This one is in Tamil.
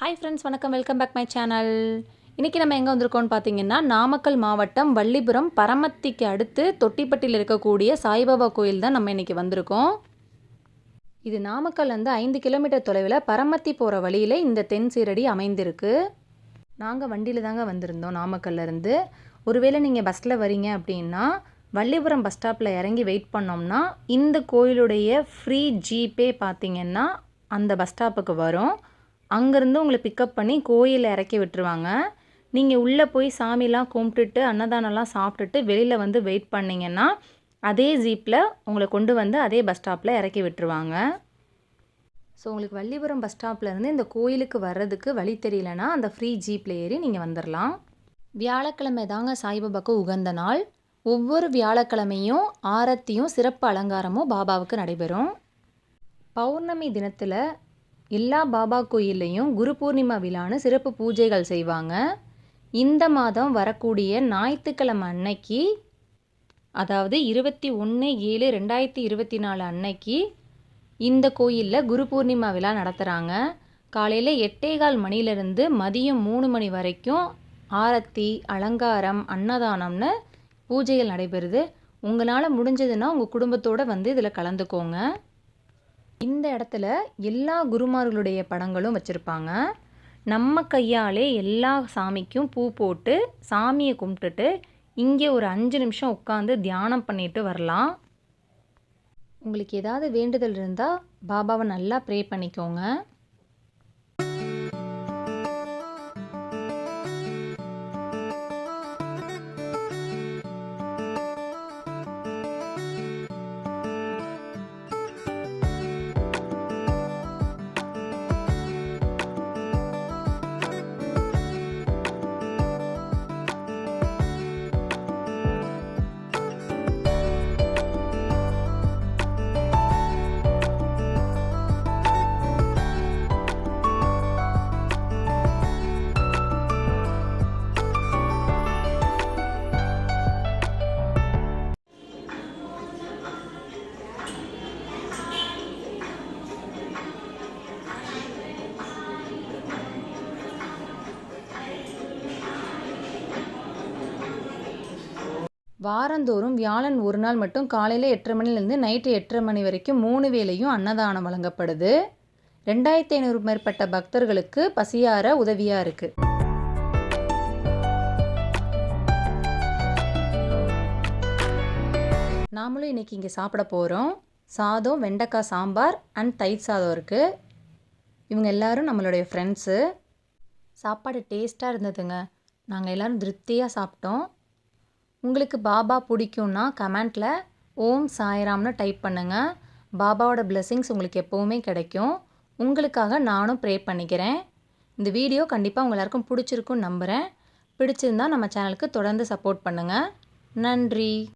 ஹாய் ஃப்ரெண்ட்ஸ் வணக்கம். வெல்கம் பேக் மை சேனல் இன்றைக்கி நம்ம எங்கே வந்திருக்கோம்னு பார்த்தீங்கன்னா நாமக்கல் மாவட்டம் வள்ளிபுரம் பரமத்திக்கு அடுத்து தொட்டிப்பட்டியில் இருக்கக்கூடிய சாய்பாபா கோயில் தான் நம்ம இன்றைக்கி வந்திருக்கோம். இது நாமக்கல்லேருந்து ஐந்து கிலோமீட்டர் தொலைவில் பரமத்தி போகிற வழியில் இந்த தென் சீரடி அமைந்திருக்கு. நாங்கள் வண்டியில் தாங்க வந்திருந்தோம் நாமக்கல்லேருந்து ஒருவேளை நீங்கள் பஸ்ஸில் வரீங்க அப்படின்னா வள்ளிபுரம் பஸ் ஸ்டாப்பில் இறங்கி வெயிட் பண்ணோம்னா இந்த கோயிலுடைய ஃப்ரீ ஜிபே பார்த்தீங்கன்னா அந்த பஸ் ஸ்டாப்புக்கு வரும். அங்கேருந்து உங்களை பிக்கப் பண்ணி கோயிலில் இறக்கி விட்டுருவாங்க. நீங்கள் உள்ளே போய் சாமிலாம் கும்பிட்டுட்டு அன்னதானம்லாம் சாப்பிட்டுட்டு வெளியில் வந்து வெயிட் பண்ணிங்கன்னா அதே ஜீப்பில் உங்களை கொண்டு வந்து அதே பஸ் ஸ்டாப்பில் இறக்கி விட்டுருவாங்க. ஸோ உங்களுக்கு வள்ளிபுரம் பஸ் ஸ்டாப்லேருந்து இந்த கோயிலுக்கு வர்றதுக்கு வழி தெரியலனா அந்த ஃப்ரீ ஜீப்பில் ஏறி நீங்கள் வந்துடலாம் வியாழக்கிழமை தாங்க சாய்பாபாக்கு உகந்த நாள். ஒவ்வொரு வியாழக்கிழமையும் ஆரத்தியும் சிறப்பு அலங்காரமும் பாபாவுக்கு நடைபெறும். பௌர்ணமி தினத்தில் எல்லா பாபா கோயில்லையும் குரு பூர்ணிமா விழான்னு சிறப்பு பூஜைகள் செய்வாங்க. இந்த மாதம் வரக்கூடிய ஞாயிற்றுக்கிழமை அன்னைக்கு அதாவது இருபத்தி ஒன்று ஏழு ரெண்டாயிரத்தி இருபத்தி நாலு அன்னைக்கு இந்த கோயிலில் குரு பூர்ணிமா விழா நடத்துகிறாங்க காலையில் எட்டேகால் மணிலேருந்து மதியம் மூணு மணி வரைக்கும் ஆரத்தி அலங்காரம் அன்னதானம்னு பூஜைகள் நடைபெறுது. உங்களால் முடிஞ்சதுன்னா உங்கள் குடும்பத்தோடு வந்து இதில் கலந்துக்கோங்க. இந்த இடத்துல எல்லா குருமார்களுடைய படங்களும் வச்சுருப்பாங்க. நம்ம கையாலே எல்லா சாமிக்கும் பூ போட்டு சாமியை கும்பிட்டுட்டு இங்கே ஒரு அஞ்சு நிமிஷம் உட்காந்து தியானம் பண்ணிட்டு வரலாம். உங்களுக்கு ஏதாவது வேண்டுதல் இருந்தால் பாபாவை நல்லா ப்ரே பண்ணிக்கோங்க. வாரந்தோறும் வியாழன் ஒரு நாள் மட்டும் காலையில் எட்டரை மணிலேருந்து நைட்டு எட்டரை மணி வரைக்கும் மூணு வேளையும் அன்னதானம் வழங்கப்படுது. ரெண்டாயிரத்தி ஐநூறு மேற்பட்ட பக்தர்களுக்கு பசியார உதவியாக இருக்குது நாமளும் இன்றைக்கி இங்கே சாப்பிட போகிறோம் சாதம் வெண்டைக்காய் சாம்பார் அண்ட் தயிர் சாதம் இருக்குது இவங்க எல்லாரும் நம்மளுடைய ஃப்ரெண்ட்ஸு சாப்பாடு டேஸ்ட்டாக இருந்ததுங்க. நாங்கள் எல்லோரும் திருப்தியாக சாப்பிட்டோம். உங்களுக்கு பாபா பிடிக்கும்னா கமெண்ட்டில் ஓம் சாய்ராம்னு டைப் பண்ணுங்கள் பாபாவோட பிளெஸ்ஸிங்ஸ் உங்களுக்கு எப்போவுமே கிடைக்கும். உங்களுக்காக நானும் ப்ரே பண்ணிக்கிறேன். இந்த வீடியோ கண்டிப்பாக உங்கள் எல்லாருக்கும் பிடிச்சிருக்குன்னு நம்புகிறேன் பிடிச்சிருந்தா நம்ம சேனலுக்கு தொடர்ந்து சப்போர்ட் பண்ணுங்கள் நன்றி.